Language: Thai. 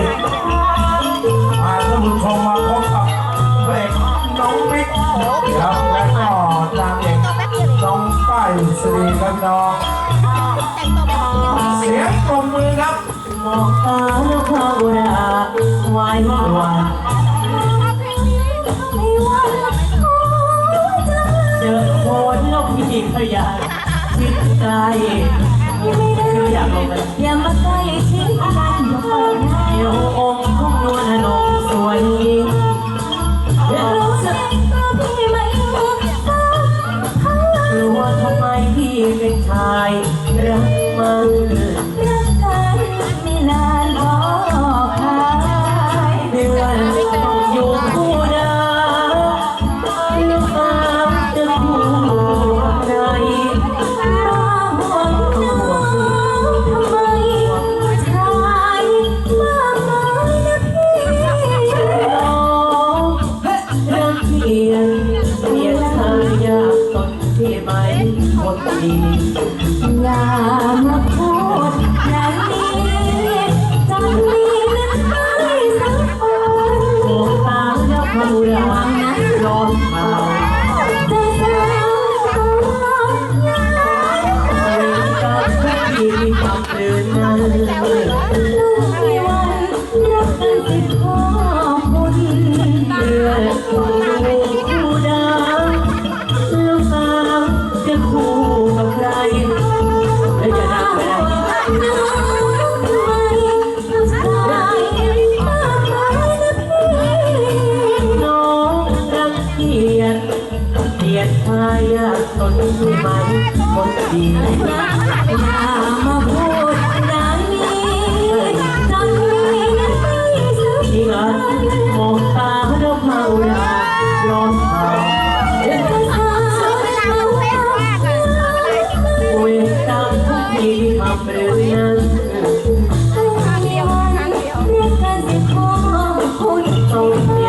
สิทธิ์พาท่าด้มมาพบกัระเอกน้องบิ๊กครับแล็งกน้องไฟสีกันน้องเสียงปรบมือครับมองตาแล้วภาวนาไหววันเจอโคนแล้วพี่ขยันคิดใจคืออยากลงไปอย่ามาใกล้ชิ ไหมคนดีอย่า ขียนเปลี่ยนพายาสนใช่ไหมคนดีอย่ามาพูดอย่างนี้ทำให้ฉันยิ่รักมองตาแล้วเมายายอมเมาเห็นเธอเวรกรรมที่าำเรื่อนั้นให้เดียวนั้นเรีกกันสิพ่อคุณต้อง